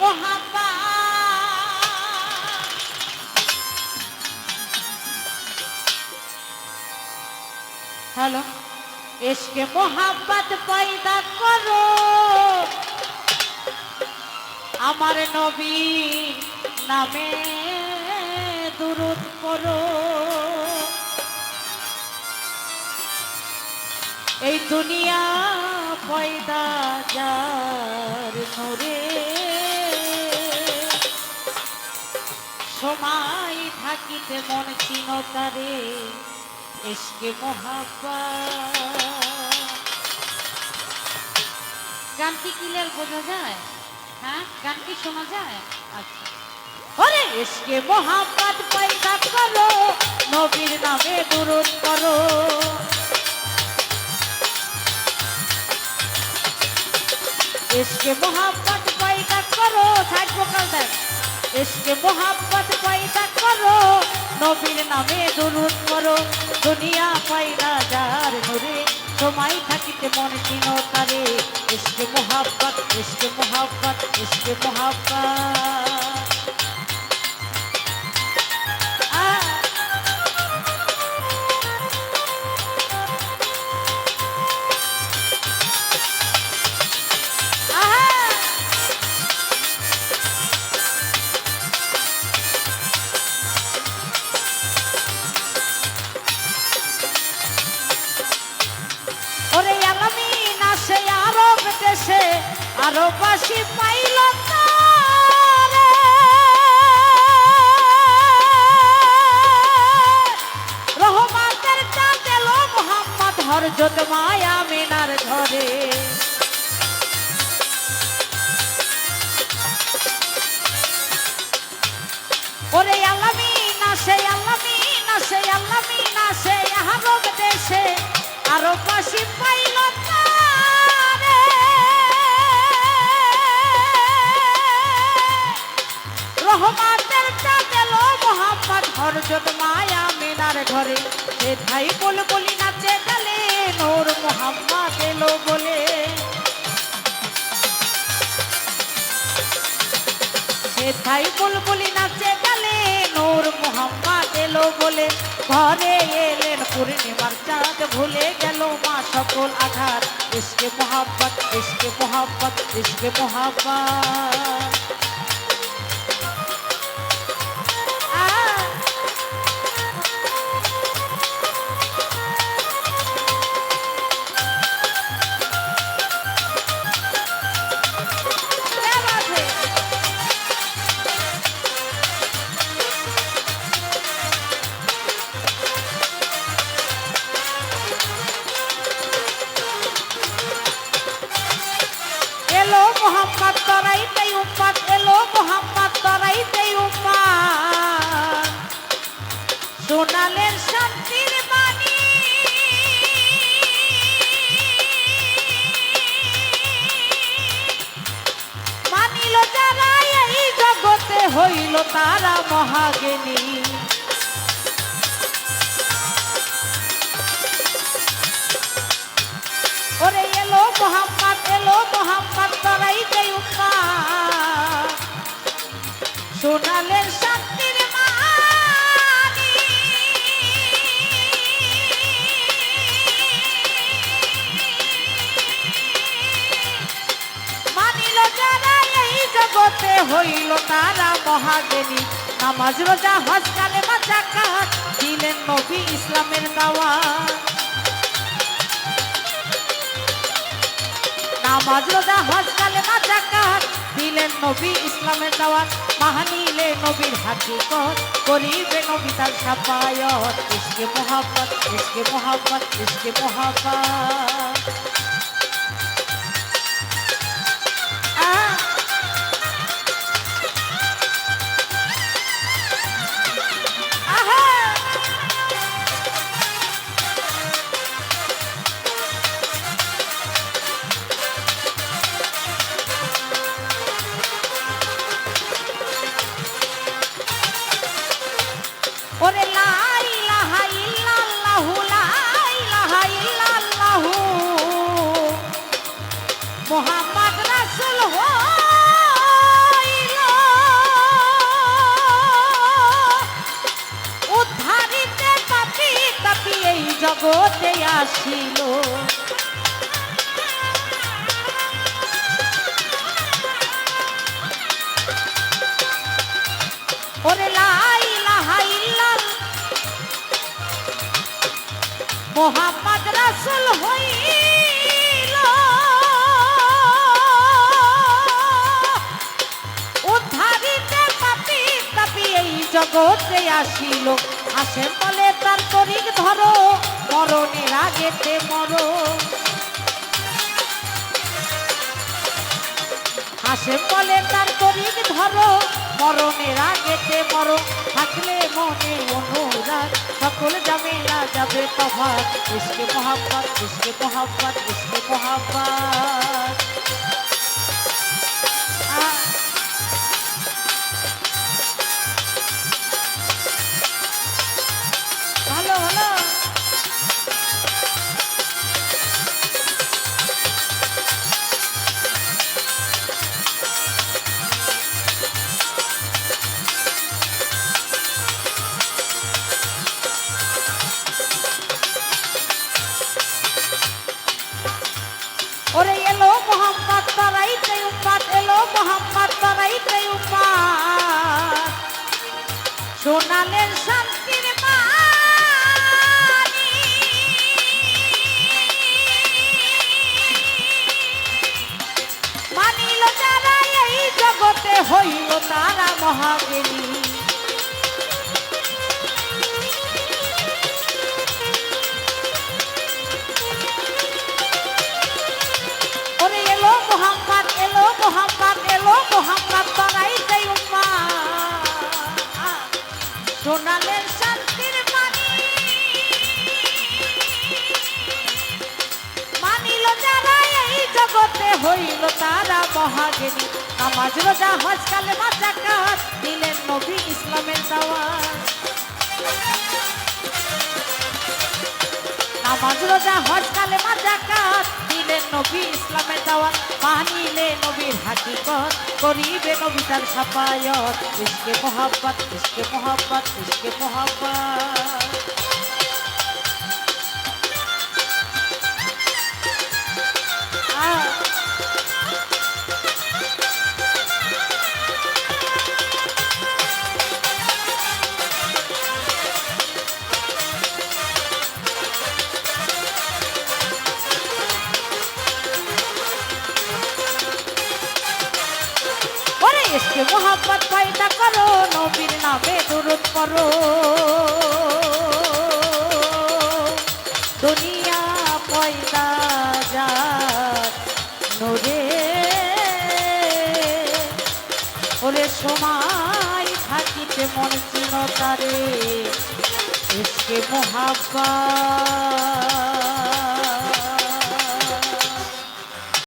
মোহাম্মা hello, SK মোহাম্মত পয়দা করো। আমার নবী নামে দুরুদ করো এই দুনিয়া পয়দা যার নরে সময় থাকিতে মন চিনতারে এসকে মহাব্বা। গান কি ক্লিয়ার বোঝা যায়? হ্যাঁ? গান কি শোনা যায়? আচ্ছা। ওরে, এসকে মোহাম্মদ পয়দা করো নবীর নামে দুরুদ করো এসকে মোহাম্মদ পয়দা করো থাকব কাল দেখ এসকে মোহাম্মদ পয়দা করো, নবীর নামে দুরুদ করো দুনিয়া পয়দা যার নূরে সময় থাকিতে মনে চিনো তারে। এসকে মোহাম্মত এসকে মোহাম্মত এসকে মোহাব্বত দেশে আরব বাসি পাইল তারে। রহমাতের চাঁদ এলো মোহাম্মদ হরজত মায়া মিনার ঘরে ওরে আলামি ঠাই বল বলি নাচে গেলে, নূর মোহাম্মদ এলো বলে। সেথাই বুলবুলি নাচে গেলে, নূর মোহাম্মদ এলো বলে। ঘরে এলেন পূর্ণিমার চাঁদ, ভুলে গেল মা সকল আঘাত ইসকে মোহাব্বত ইসকে মোহাব্বত ইসকে মোহাব্বত মোহাম্মদ তরাইতে উম্মাদ এলো মোহাম্মদ তরাইতে উম্মাদ শোনালেন শান্তির বাণী। মানিল যারা এই জগতে হইল তারা মহাজ্ঞানী ওরে এলো মোহাম্মদ জগতে হইল তারা মহাজ্ঞানী নামাজ, রোজা, হজ কালেমা জাকাত দিলেন নবী ইসলামের দাওয়াত নামাজ, রোজা, হজ কালেমা জাকাত দিলেন নবী ইসলামের দাওয়াত মাহানিলে নবীর হাকিকত করিবে নবী তার সাফায়ত। ইসকে মোহাব্বত ইসকে মোহাব্বত ইসকে মোহাব্বত জগতে আসিল। ওরে মোহাম্মদ রাসুল হইল। জগতে আসিল। আসে বলে তার তরিক ধরো। মরণের আগেতে মরো হাসে বলে, তার তরিক ধরো মরণের আগেতে মরো থাকলে মনে অনুরাগ, সকল জামেলা যাবে তফাৎ। ইসকে মোহাম্মদ ইসকে মোহাম্মদ ইসকে মোহাম্মদ। মোহাম্মদ উম্মাদ শোনালেন শান্তির মানিল যারা এই জগতে হইল তারা মহাজ্ঞানী হইল তারা মহাজ্ঞানী নামাজ, রোজা, হজ, কালে মাজাকাত দিলেন নবী ইসলামের দাওয়াত। নামাজ, রোজা, হজ, কালে মাজাকাত দিলেন নবী ইসলামের দাওয়াত। মানিলে নবীর হাকিকত করিবে নবী তার সাফায়ত। ইসকে মোহাব্বত ইসকে মোহাব্বত। ইসকে মোহাম্মত পয়দা করো, নবীর নামে দুরুদ করো দুনিয়া পয়দা যার নূরে। ওরে সময় থাকিতে মন চিন তারে ইসকে মোহাব্বত